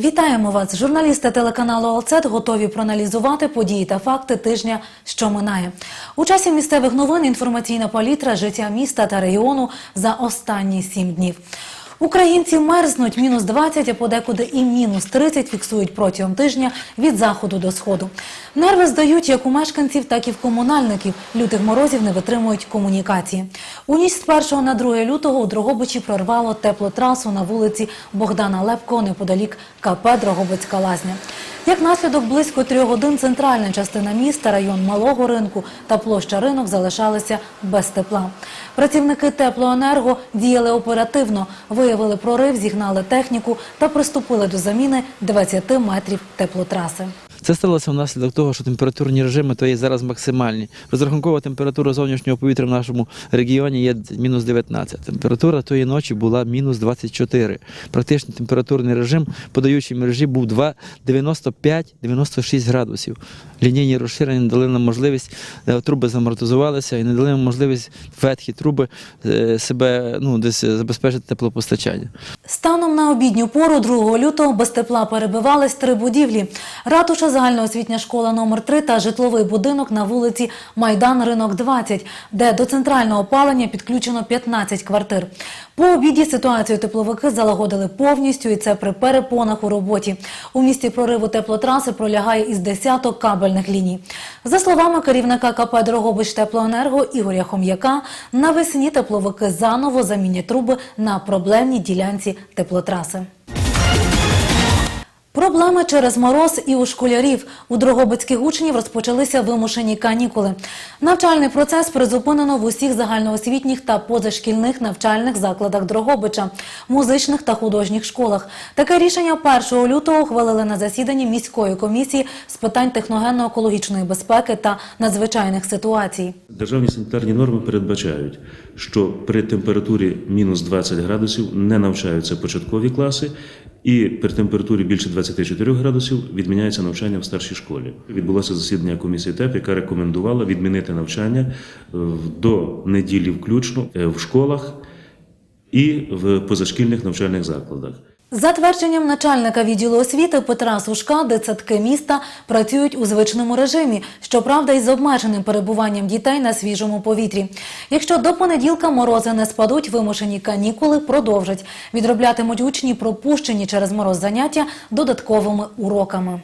Вітаємо вас! Журналісти телеканалу «Алцет» готові проаналізувати події та факти тижня, що минає. У часі місцевих новин інформаційна палітра життя міста та регіону за останні сім днів. Українці мерзнуть мінус 20, а подекуди і мінус 30 фіксують протягом тижня від заходу до сходу. Нерви здають як у мешканців, так і в комунальників. Лютих морозів не витримують комунікації. У ніч з 1 на 2 лютого у Дрогобичі прорвало теплотрасу на вулиці Богдана Лепко неподалік КП Дрогобицька лазня. Як наслідок близько трьох годин центральна частина міста, район Малого ринку та площа ринок залишалися без тепла. Працівники теплоенерго діяли оперативно, виявили прорив, зігнали техніку та приступили до заміни 20 метрів теплотраси. Це сталося внаслідок того, що температурні режими то є зараз максимальні. Розрахункова температура зовнішнього повітря в нашому регіоні є мінус 19. Температура тої ночі була мінус 24. Практично температурний режим подаючій мережі був 2 95-96 градусів. Лінійні розширення дали нам можливість, е, труби замортизувалися і не дали нам можливість ветхі труби е, себе ну, десь забезпечити теплопостачання. Станом на обідню пору 2 лютого без тепла перебивались три будівлі. Ратуша загальноосвітня школа номер 3 та житловий будинок на вулиці Майдан Ринок 20, де до центрального опалення підключено 15 квартир. По обіді ситуацію тепловики залагодили повністю, і це при перепонах у роботі. У місті прориву теплотраси пролягає із десяток кабельних ліній. За словами керівника КП Дрогобич Теплоенерго Ігоря Хом'яка, навесні тепловики заново замінять труби на проблемній ділянці теплотраси. Проблеми через мороз і у школярів. У дрогобицьких учнів розпочалися вимушені канікули. Навчальний процес призупинено в усіх загальноосвітніх та позашкільних навчальних закладах Дрогобича, музичних та художніх школах. Таке рішення 1 лютого ухвалили на засіданні міської комісії з питань техногенно-екологічної безпеки та надзвичайних ситуацій. Державні санітарні норми передбачають, що при температурі мінус 20 градусів не навчаються початкові класи, і при температурі більше 24 градусів відміняється навчання в старшій школі. Відбулося засідання комісії ТЕП, яка рекомендувала відмінити навчання е, до неділі включно е, в школах і в позашкільних навчальних закладах. За твердженням начальника відділу освіти Петра Сушка, дитсадки міста працюють у звичному режимі, щоправда, із обмеженим перебуванням дітей на свіжому повітрі. Якщо до понеділка морози не спадуть, вимушені канікули продовжать. Відроблятимуть учні пропущені через мороз заняття додатковими уроками.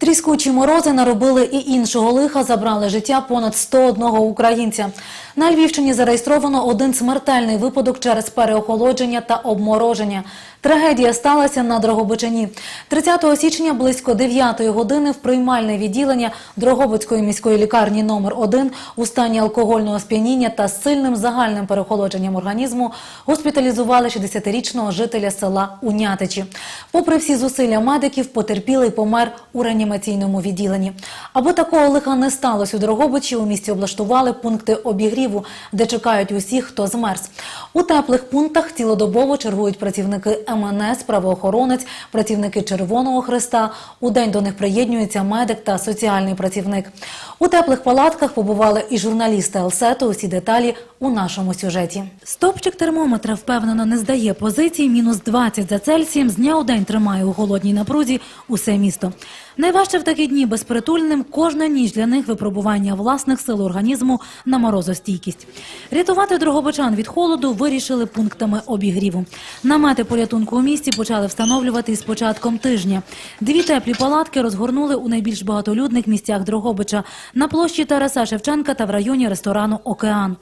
Тріскучі морози наробили і іншого лиха, забрали життя понад 101 українця. На Львівщині зареєстровано один смертельний випадок через переохолодження та обмороження. Трагедія сталася на Дрогобичині. 30 січня близько 9 години в приймальне відділення Дрогобицької міської лікарні номер 1 у стані алкогольного сп'яніння та з сильним загальним переохолодженням організму госпіталізували 60-річного жителя села Унятичі. Попри всі зусилля медиків, потерпілий помер у реанімаційному відділенні. Аби такого лиха не сталося у Дрогобичі, у місті облаштували пункти обігріву, де чекають усіх, хто змерз. У теплих пунктах цілодобово чергують працівники МНС, правоохоронець, працівники Червоного Христа. У день до них приєднюється медик та соціальний працівник. У теплих палатках побували і журналісти Алсету. Усі деталі у нашому сюжеті. Стопчик термометра впевнено не здає позиції. Мінус 20 за Цельсієм з дня у день тримає у голодній напрузі усе місто. Найважче в такі дні безпритульним кожна ніч для них випробування власних сил організму на морозостійкість. Рятувати дрогобичан від холоду вирішили пунктами обігріву. Намети порятунку у місті почали встановлювати із початком тижня. Дві теплі палатки розгорнули у найбільш багатолюдних місцях Дрогобича на площі Тараса Шевченка та в районі ресторану Океан.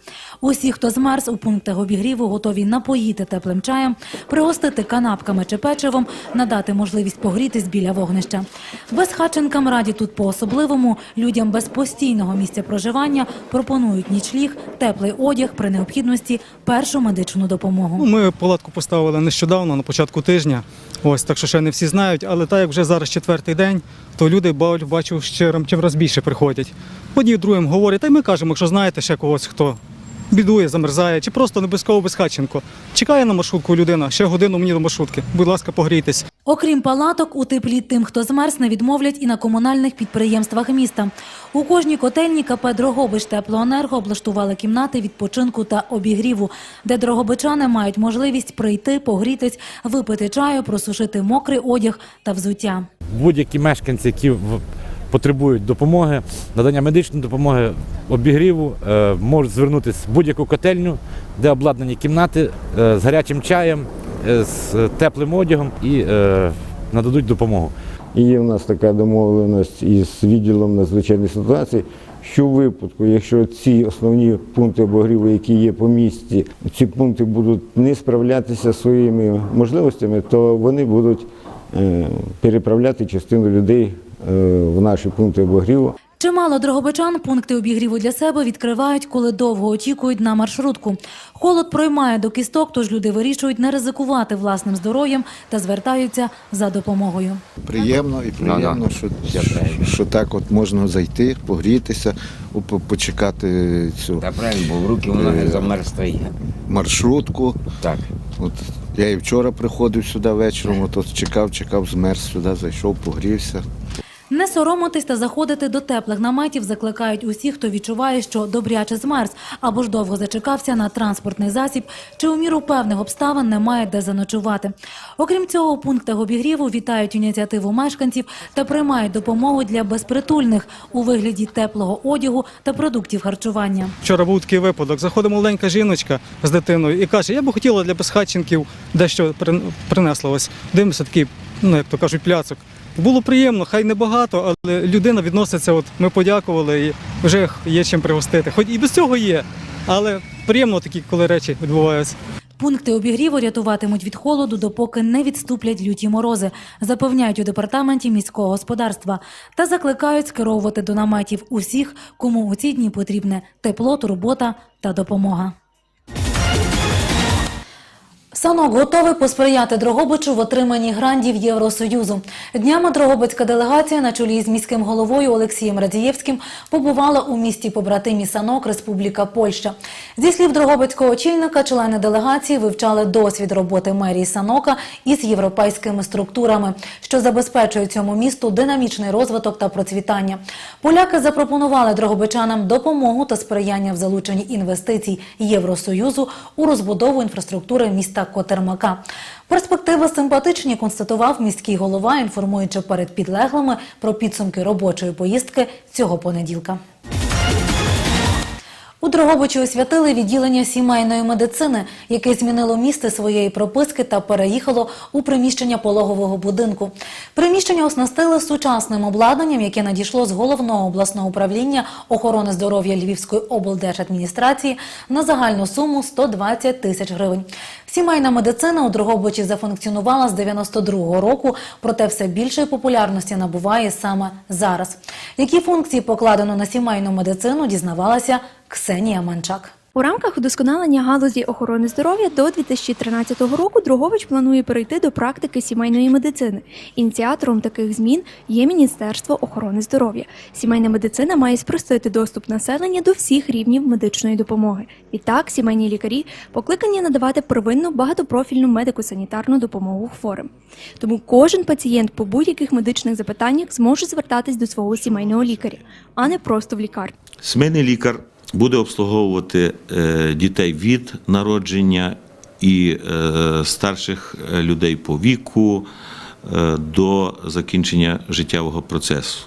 Усі, хто змерз у пунктах обігріву, готові напоїти теплим чаєм, пригостити канапками чи печивом, надати можливість погрітись біля вогнища. Безхатченкам раді тут по-особливому. Людям без постійного місця проживання пропонують нічліг, теплий одяг при необхідності першу медичну допомогу. Ну, ми палатку поставили нещодавно, на початку тижня. Ось так що ще не всі знають, але так як вже зараз четвертий день, то люди ба- бачу ще чим раз більше приходять. Одні другим говорять, та й ми кажемо, якщо знаєте ще когось, хто бідує, замерзає, чи просто не обов'язково безхатченко. Чекає на маршрутку людина, ще годину мені до маршрутки. Будь ласка, погрійтесь. Окрім палаток, у теплі тим, хто змерз, не відмовлять і на комунальних підприємствах міста. У кожній котельні КП «Дрогобич Теплоенерго» облаштували кімнати відпочинку та обігріву, де дрогобичани мають можливість прийти, погрітись, випити чаю, просушити мокрий одяг та взуття. будь-які мешканці, які потребують допомоги, надання медичної допомоги, обігріву, е, можуть звернутися в будь-яку котельню, де обладнані кімнати е, з гарячим чаєм, е, з теплим одягом і нададуть допомогу. І є в нас така домовленість із відділом надзвичайних ситуацій, що в випадку, якщо ці основні пункти обогріву, які є по місті, ці пункти будуть не справлятися своїми можливостями, то вони будуть переправляти частину людей в наші пункти обогріву. Чимало дрогобичан пункти обігріву для себе відкривають, коли довго очікують на маршрутку. Холод проймає до кісток, тож люди вирішують не ризикувати власним здоров'ям та звертаються за допомогою. Приємно і приємно, що, що так от можна зайти, погрітися, по- почекати цю Та правильно, бо в руки воно не замерзтає. маршрутку. Так. От я і вчора приходив сюди вечором, от, от чекав, чекав, змерз сюди, зайшов, погрівся. Не соромитись та заходити до теплих наметів закликають усі, хто відчуває, що добряче змерз або ж довго зачекався на транспортний засіб, чи у міру певних обставин немає де заночувати. Окрім цього, у пунктах обігріву вітають ініціативу мешканців та приймають допомогу для безпритульних у вигляді теплого одягу та продуктів харчування. Вчора був такий випадок. Заходить маленька жіночка з дитиною і каже: Я би хотіла для безхатченків дещо прин- принесла. Ось дивимося такий, ну як то кажуть, пляцок. Було приємно, хай не багато, але людина відноситься. От ми подякували і вже є чим пригостити. Хоч і без цього є, але приємно такі, коли речі відбуваються. Пункти обігріву рятуватимуть від холоду, допоки не відступлять люті морози, запевняють у департаменті міського господарства та закликають скеровувати до наметів усіх, кому у ці дні потрібне тепло, турбота та допомога. Санок готовий посприяти Дрогобичу в отриманні грандів Євросоюзу. Днями Дрогобицька делегація на чолі з міським головою Олексієм Радієвським побувала у місті побратимі Санок, Республіка Польща. Зі слів Дрогобицького очільника, члени делегації вивчали досвід роботи мерії Санока із європейськими структурами, що забезпечують цьому місту динамічний розвиток та процвітання. Поляки запропонували дрогобичанам допомогу та сприяння в залученні інвестицій Євросоюзу у розбудову інфраструктури міста Котермака. Перспективи симпатичні, констатував міський голова, інформуючи перед підлеглими про підсумки робочої поїздки цього понеділка. У Дрогобичі освятили відділення сімейної медицини, яке змінило місце своєї прописки та переїхало у приміщення пологового будинку. Приміщення оснастили сучасним обладнанням, яке надійшло з головного обласного управління охорони здоров'я Львівської облдержадміністрації на загальну суму 120 тисяч гривень. Сімейна медицина у Дрогобичі зафункціонувала з 92-го року, проте все більшої популярності набуває саме зараз. Які функції покладено на сімейну медицину, дізнавалася Ксенія Манчак. У рамках удосконалення галузі охорони здоров'я до 2013 року Другович планує перейти до практики сімейної медицини. Ініціатором таких змін є Міністерство охорони здоров'я. Сімейна медицина має спростити доступ населення до всіх рівнів медичної допомоги. Відтак, сімейні лікарі покликані надавати первинну багатопрофільну медико-санітарну допомогу хворим. Тому кожен пацієнт по будь-яких медичних запитаннях зможе звертатись до свого сімейного лікаря, а не просто в лікарню. Сімейний лікар буде обслуговувати е, дітей від народження і е, старших е, людей по віку до закінчення життєвого процесу.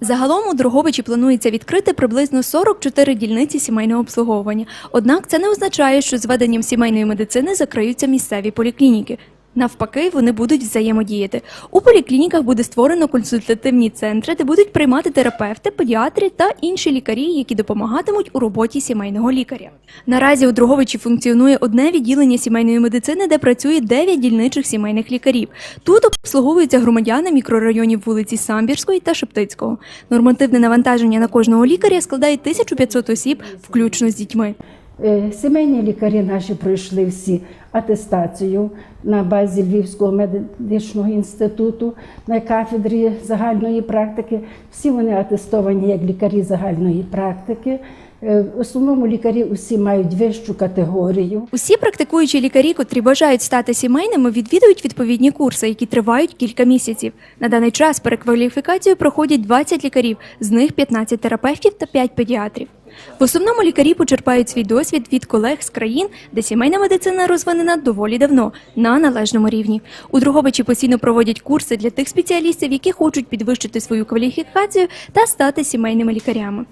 Загалом у Дрогобичі планується відкрити приблизно 44 дільниці сімейного обслуговування. Однак це не означає, що з веденням сімейної медицини закриються місцеві поліклініки. Навпаки, вони будуть взаємодіяти. У поліклініках буде створено консультативні центри, де будуть приймати терапевти, педіатри та інші лікарі, які допомагатимуть у роботі сімейного лікаря. Наразі у Дроговичі функціонує одне відділення сімейної медицини, де працює 9 дільничих сімейних лікарів. Тут обслуговуються громадяни мікрорайонів вулиці Самбірської та Шептицького. Нормативне навантаження на кожного лікаря складає 1500 осіб, включно з дітьми. Е, Сімейні лікарі наші пройшли всі атестацію на базі Львівського медичного інституту на кафедрі загальної практики. Всі вони атестовані як лікарі загальної практики. Е, В основному лікарі усі мають вищу категорію. Усі практикуючі лікарі, котрі бажають стати сімейними, відвідують відповідні курси, які тривають кілька місяців. На даний час перекваліфікацію проходять 20 лікарів, з них 15 терапевтів та 5 педіатрів. В основному лікарі почерпають свій досвід від колег з країн, де сімейна медицина розвинена доволі давно на належному рівні. У Другобичі постійно проводять курси для тих спеціалістів, які хочуть підвищити свою кваліфікацію та стати сімейними лікарями.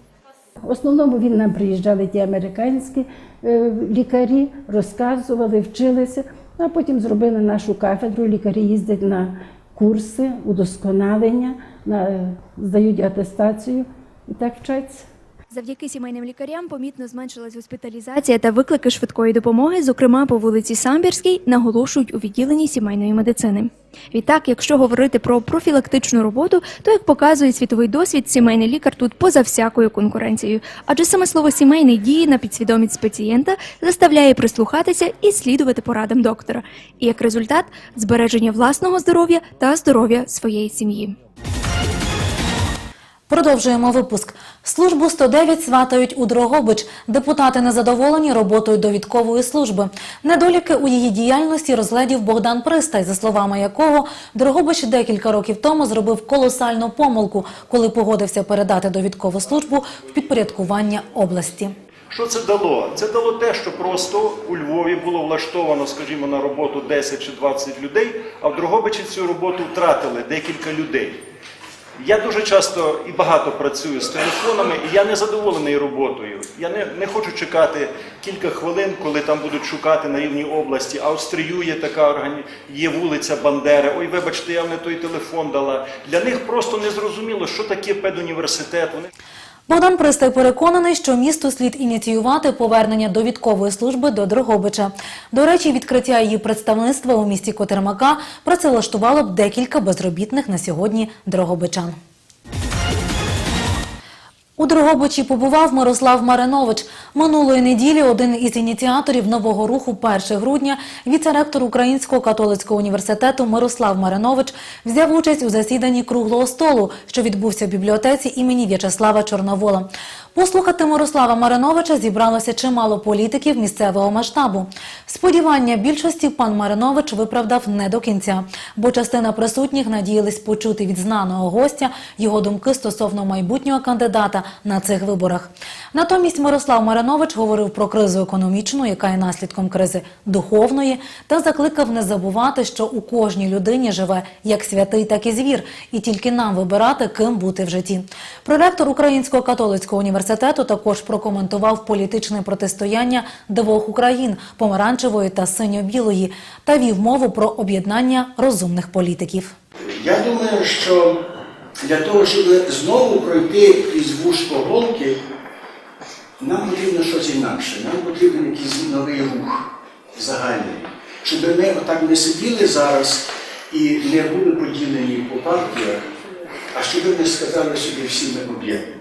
В основному він нам приїжджали ті американські е, лікарі, розказували, вчилися, а потім зробили нашу кафедру. Лікарі їздять на курси удосконалення, на, здають атестацію і так вчаться. Завдяки сімейним лікарям помітно зменшилась госпіталізація та виклики швидкої допомоги, зокрема по вулиці Самбірській, наголошують у відділенні сімейної медицини. Відтак, якщо говорити про профілактичну роботу, то як показує світовий досвід, сімейний лікар тут поза всякою конкуренцією, адже саме слово сімейний діє на підсвідомість пацієнта, заставляє прислухатися і слідувати порадам доктора. І як результат збереження власного здоров'я та здоров'я своєї сім'ї. Продовжуємо випуск. Службу 109 сватають у Дрогобич. Депутати незадоволені роботою довідкової служби. Недоліки у її діяльності розглядів Богдан Пристай, за словами якого Дрогобич декілька років тому зробив колосальну помилку, коли погодився передати довідкову службу в підпорядкування області. Що це дало? Це дало те, що просто у Львові було влаштовано, скажімо, на роботу 10 чи 20 людей, а в Дрогобичі цю роботу втратили декілька людей. Я дуже часто і багато працюю з телефонами, і я не задоволений роботою. Я не, не хочу чекати кілька хвилин, коли там будуть шукати на рівні області. Австрію є така органі... є вулиця Бандери. Ой, вибачте, я не той телефон дала. Для них просто не зрозуміло, що таке педуніверситет. Вони Богдан Пристай переконаний, що місту слід ініціювати повернення довідкової служби до Дрогобича. До речі, відкриття її представництва у місті Котермака працевлаштувало б декілька безробітних на сьогодні дрогобичан. У Дрогобичі побував Мирослав Маринович. Минулої неділі один із ініціаторів нового руху 1 грудня, віце-ректор Українського католицького університету Мирослав Маринович взяв участь у засіданні круглого столу, що відбувся в бібліотеці імені В'ячеслава Чорновола. Послухати Мирослава Мариновича зібралося чимало політиків місцевого масштабу. Сподівання більшості пан Маринович виправдав не до кінця, бо частина присутніх надіялись почути від знаного гостя його думки стосовно майбутнього кандидата на цих виборах. Натомість Мирослав Маринович говорив про кризу економічну, яка є наслідком кризи духовної, та закликав не забувати, що у кожній людині живе як святий, так і звір, і тільки нам вибирати, ким бути в житті. Проректор Українського католицького університету також прокоментував політичне протистояння двох Україн помаранчевої та синьо-білої та вів мову про об'єднання розумних політиків. Я думаю, що для того, щоб знову пройти із вушко голки, нам потрібно щось інакше. Нам потрібен якийсь новий рух загальний. Щоб ми отак не сиділи зараз і не були поділені по партіях, а щоб ми сказали собі всі ми об'єднані.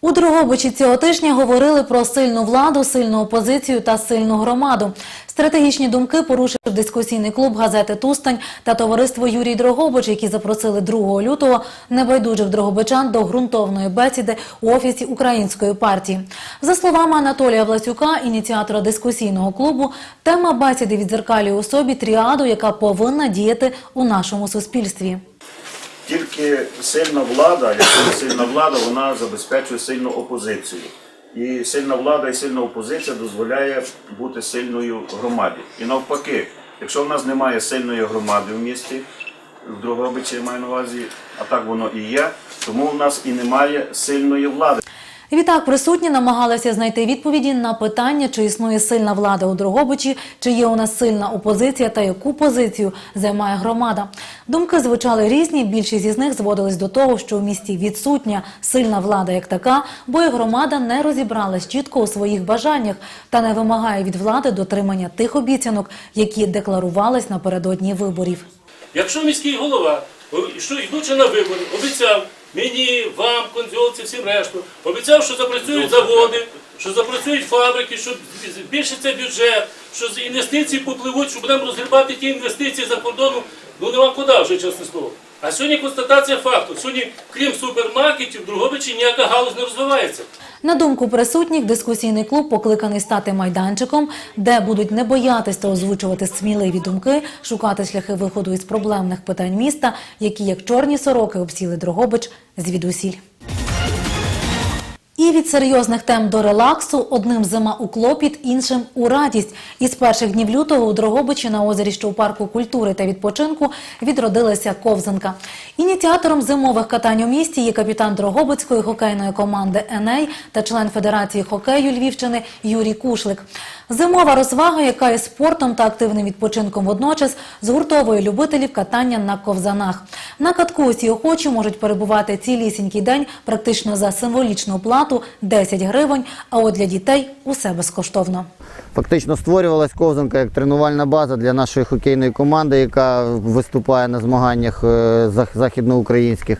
У Дрогобичі цього тижня говорили про сильну владу, сильну опозицію та сильну громаду. Стратегічні думки порушив дискусійний клуб газети Тустань та товариство Юрій Дрогобич, які запросили 2 лютого небайдужих дрогобичан до ґрунтовної бесіди у офісі Української партії. За словами Анатолія Власюка, ініціатора дискусійного клубу, тема бесіди відзеркалює у собі тріаду, яка повинна діяти у нашому суспільстві. Тільки сильна влада, якщо сильна влада, вона забезпечує сильну опозицію. І сильна влада і сильна опозиція дозволяє бути сильною громаді. І навпаки, якщо в нас немає сильної громади в місті, в Другобичі маю на увазі, а так воно і є, тому в нас і немає сильної влади. Відтак присутні намагалися знайти відповіді на питання, чи існує сильна влада у Дрогобичі, чи є у нас сильна опозиція та яку позицію займає громада. Думки звучали різні. Більшість із них зводились до того, що в місті відсутня сильна влада як така, бо і громада не розібралась чітко у своїх бажаннях та не вимагає від влади дотримання тих обіцянок, які декларувались напередодні виборів. Якщо міський голова, що йдучи на вибори, обіцяв мені, вам, конзьолці, всім решту, обіцяв, що запрацюють заводи, що запрацюють фабрики, що збільшиться бюджет, що з інвестиції попливуть, що будемо розгрібати ті інвестиції за кордону, ну нема куди вже, чесне слово. А сьогодні констатація факту. Сьогодні, крім супермаркетів, Другобичі ніяка галузь не розвивається. На думку присутніх, дискусійний клуб покликаний стати майданчиком, де будуть не боятися озвучувати сміливі думки, шукати шляхи виходу із проблемних питань міста, які як чорні сороки обсіли Дрогобич звідусіль. І від серйозних тем до релаксу одним зима у клопіт, іншим у радість. Із перших днів лютого у Дрогобичі на озері, що у парку культури та відпочинку, відродилася ковзанка. Ініціатором зимових катань у місті є капітан Дрогобицької хокейної команди «Еней» та член Федерації хокею Львівщини Юрій Кушлик. Зимова розвага, яка є спортом та активним відпочинком водночас, згуртовує любителів катання на ковзанах. На катку усі охочі можуть перебувати цілісінький день практично за символічну плату 10 гривень, а от для дітей усе безкоштовно. Фактично створювалась ковзанка як тренувальна база для нашої хокейної команди, яка виступає на змаганнях е, західноукраїнських.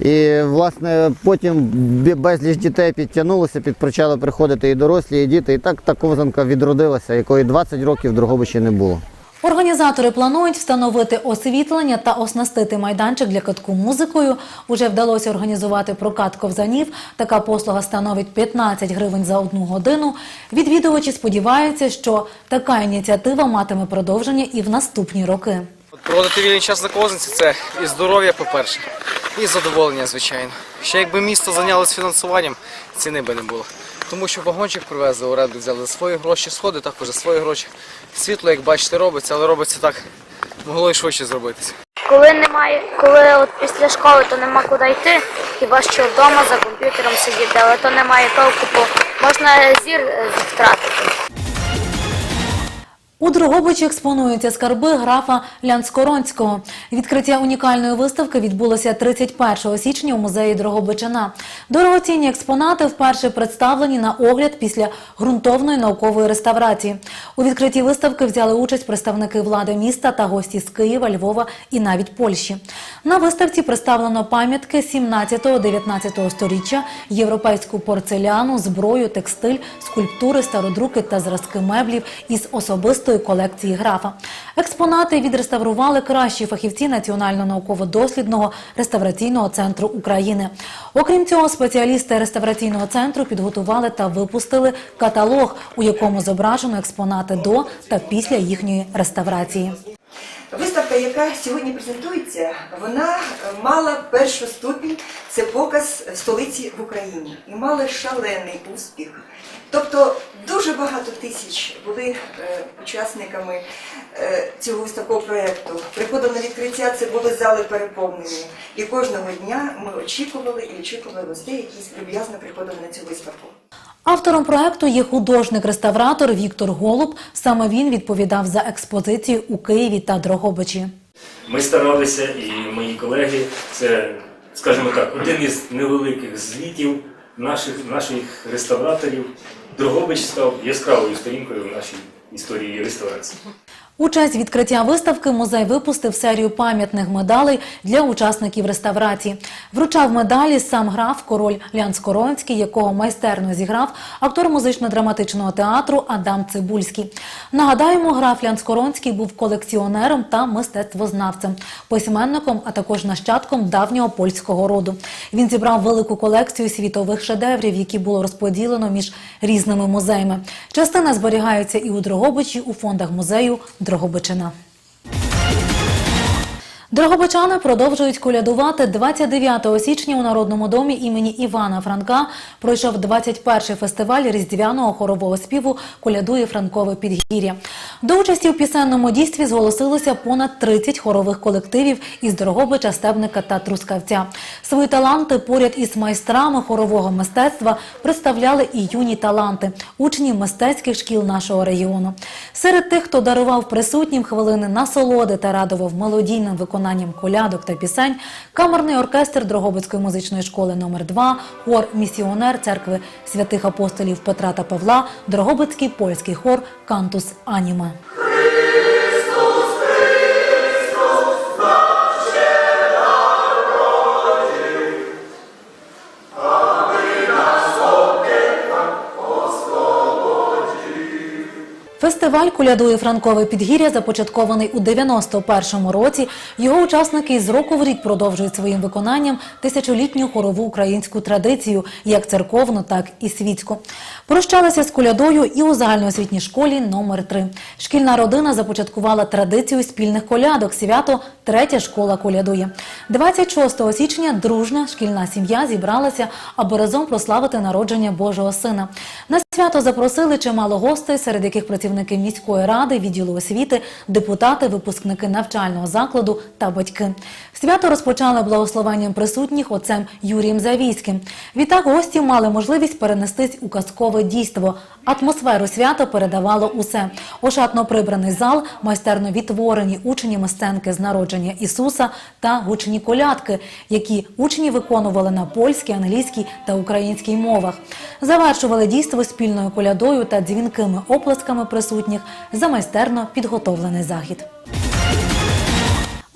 І власне потім безліч дітей підтягнулося, підпочали приходити і дорослі, і діти. І так та ковзанка відродилася, якої 20 років в Дрогобичі не було. Організатори планують встановити освітлення та оснастити майданчик для катку музикою. Уже вдалося організувати прокат ковзанів. Така послуга становить 15 гривень за одну годину. Відвідувачі сподіваються, що така ініціатива матиме продовження і в наступні роки. Проводити вільний час на ковзанці це і здоров'я, по-перше, і задоволення, звичайно. Ще якби місто зайнялося фінансуванням, ціни би не було. Тому що вагончик привезли, оренду взяли свої гроші, сходи також за свої гроші. Світло, як бачите, робиться, але робиться так, могло і швидше зробитися. Коли немає, коли от після школи, то нема куди йти, хіба що вдома за комп'ютером сидіти, але то немає толку, бо можна зір е, втратити. У Дрогобичі експонуються скарби графа Лянскоронського. Відкриття унікальної виставки відбулося 31 січня у музеї Дрогобичина. Дорогоцінні експонати вперше представлені на огляд після ґрунтовної наукової реставрації. У відкритті виставки взяли участь представники влади міста та гості з Києва, Львова і навіть Польщі. На виставці представлено пам'ятки 17-19 сторіччя, європейську порцеляну, зброю, текстиль, скульптури, стародруки та зразки меблів із особистої колекції графа. Експонати відреставрували кращі фахівці Національно-науково-дослідного реставраційного центру України. Окрім цього, спеціалісти реставраційного центру підготували та випустили каталог, у якому зображено експонати до та після їхньої реставрації. Виставка, яка сьогодні презентується, вона е, мала першу ступінь, це показ столиці в Україні, і мала шалений успіх. Тобто дуже багато тисяч були е, учасниками е, цього виставкового проєкту. Приходили на відкриття, це були зали переповнені. І кожного дня ми очікували і очікували гостей, які люб'язно приходили на цю виставку. Автором проекту є художник-реставратор Віктор Голуб. Саме він відповідав за експозицію у Києві та Дрогобичі. Ми старалися, і мої колеги, це, скажімо так, один із невеликих звітів наших, наших реставраторів. Дрогобич став яскравою сторінкою в нашій історії реставрації. У честь відкриття виставки музей випустив серію пам'ятних медалей для учасників реставрації. Вручав медалі сам граф король Лян Скоронський, якого майстерно зіграв актор музично-драматичного театру Адам Цибульський. Нагадаємо, граф Лян Скоронський був колекціонером та мистецтвознавцем, письменником, а також нащадком давнього польського роду. Він зібрав велику колекцію світових шедеврів, які було розподілено між різними музеями. Частина зберігається і у Дрогобичі у фондах музею Дрогобичина. Дрогобичани продовжують колядувати 29 січня у Народному домі імені Івана Франка. Пройшов 21-й фестиваль різдвяного хорового співу «Колядує Франкове підгір'я». До участі у пісенному дійстві зголосилося понад 30 хорових колективів із Дрогобича, Стебника та Трускавця. Свої таланти поряд із майстрами хорового мистецтва представляли і юні таланти, учні мистецьких шкіл нашого регіону. Серед тих, хто дарував присутнім хвилини насолоди та радував мелодійним виконанням колядок та пісень, камерний оркестр Дрогобицької музичної школи номер 2 хор Місіонер церкви святих апостолів Петра та Павла, Дрогобицький польський хор Кантус Аніме. Фестиваль «Колядує Франкове підгір'я започаткований у 91-му році. Його учасники з року в рік продовжують своїм виконанням тисячолітню хорову українську традицію, як церковну, так і світську. Прощалися з колядою і у загальноосвітній школі номер 3 Шкільна родина започаткувала традицію спільних колядок. Свято третя школа колядує. 26 січня дружна шкільна сім'я зібралася, аби разом прославити народження Божого сина. На свято запросили чимало гостей, серед яких працівники міської ради, відділу освіти, депутати, випускники навчального закладу та батьки. Свято розпочали благословенням присутніх отцем Юрієм Завійським. Відтак гості мали можливість перенестись у казкове дійство. Атмосферу свята передавало усе: ошатно прибраний зал, майстерно відтворені учнями сценки з народження Ісуса та гучні колядки, які учні виконували на польській, англійській та українській мовах. Завершували дійство спільною колядою та дзвінкими оплесками присутніх за майстерно підготовлений захід.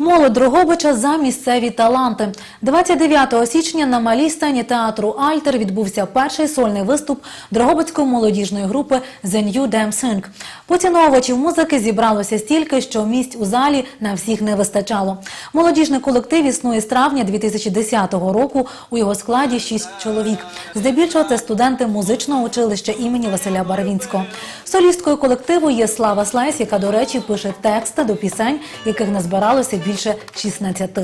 Молодь Дрогобича за місцеві таланти. 29 січня на малій сцені театру Альтер відбувся перший сольний виступ Дрогобицької молодіжної групи The New Damn Sing. Поціновувачів музики зібралося стільки, що місць у залі на всіх не вистачало. Молодіжний колектив існує з травня 2010 року. У його складі шість чоловік. Здебільшого це студенти музичного училища імені Василя Барвінського. Солісткою колективу є Слава Слайс, яка, до речі, пише тексти до пісень, яких назбиралося більше 16.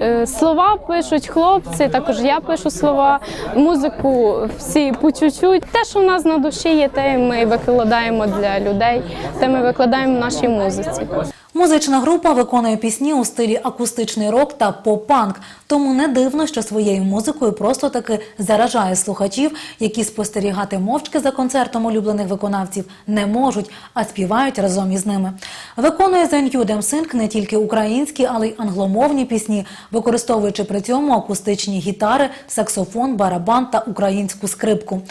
Е, Слова пишуть хлопці, також я пишу слова, музику всі по. Те, що в нас на душі є, те ми викладаємо для людей, те ми викладаємо в нашій музиці. Музична група виконує пісні у стилі акустичний рок та поп-панк. Тому не дивно, що своєю музикою просто таки заражає слухачів, які спостерігати мовчки за концертом улюблених виконавців не можуть, а співають разом із ними. Виконує The New Damn Sing не тільки українські, але й англомовні пісні, використовуючи при цьому акустичні гітари, саксофон, барабан та українську скрипку.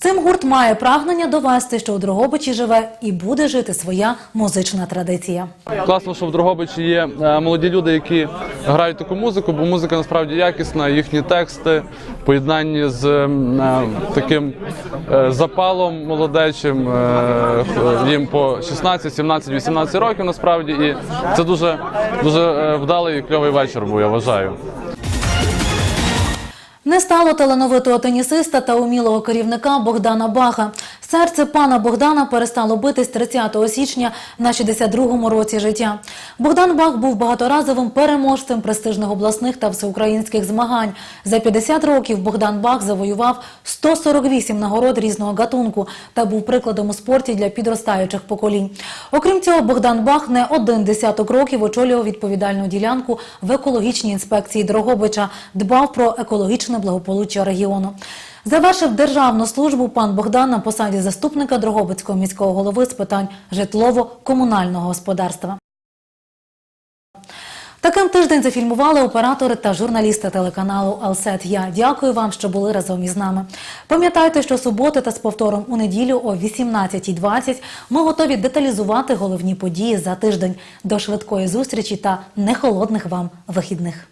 Цим гурт має прагнення довести, що у Дрогобичі живе і буде жити своя музична традиція. Класно, що в Дрогобичі є е, молоді люди, які грають таку музику, бо музика насправді якісна, їхні тексти поєднанні з е, таким е, запалом молодечим. Їм по 16, 17, 18 років насправді, і це дуже дуже вдалий і кльовий вечір був, я вважаю. Не стало талановитого тенісиста та умілого керівника Богдана Баха. Серце пана Богдана перестало битись 30 січня на 62-му році життя. Богдан Бах був багаторазовим переможцем престижних обласних та всеукраїнських змагань. За 50 років Богдан Бах завоював 148 нагород різного гатунку та був прикладом у спорті для підростаючих поколінь. Окрім цього, Богдан Бах не один десяток років очолював відповідальну ділянку в екологічній інспекції Дрогобича, дбав про екологічне благополуччя регіону. Завершив державну службу пан Богдан на посаді заступника Дрогобицького міського голови з питань житлово-комунального господарства. Таким тиждень зафільмували оператори та журналісти телеканалу Алсет. Я дякую вам, що були разом із нами. Пам'ятайте, що суботи та з повтором у неділю о 18.20 ми готові деталізувати головні події за тиждень. До швидкої зустрічі та нехолодних вам вихідних.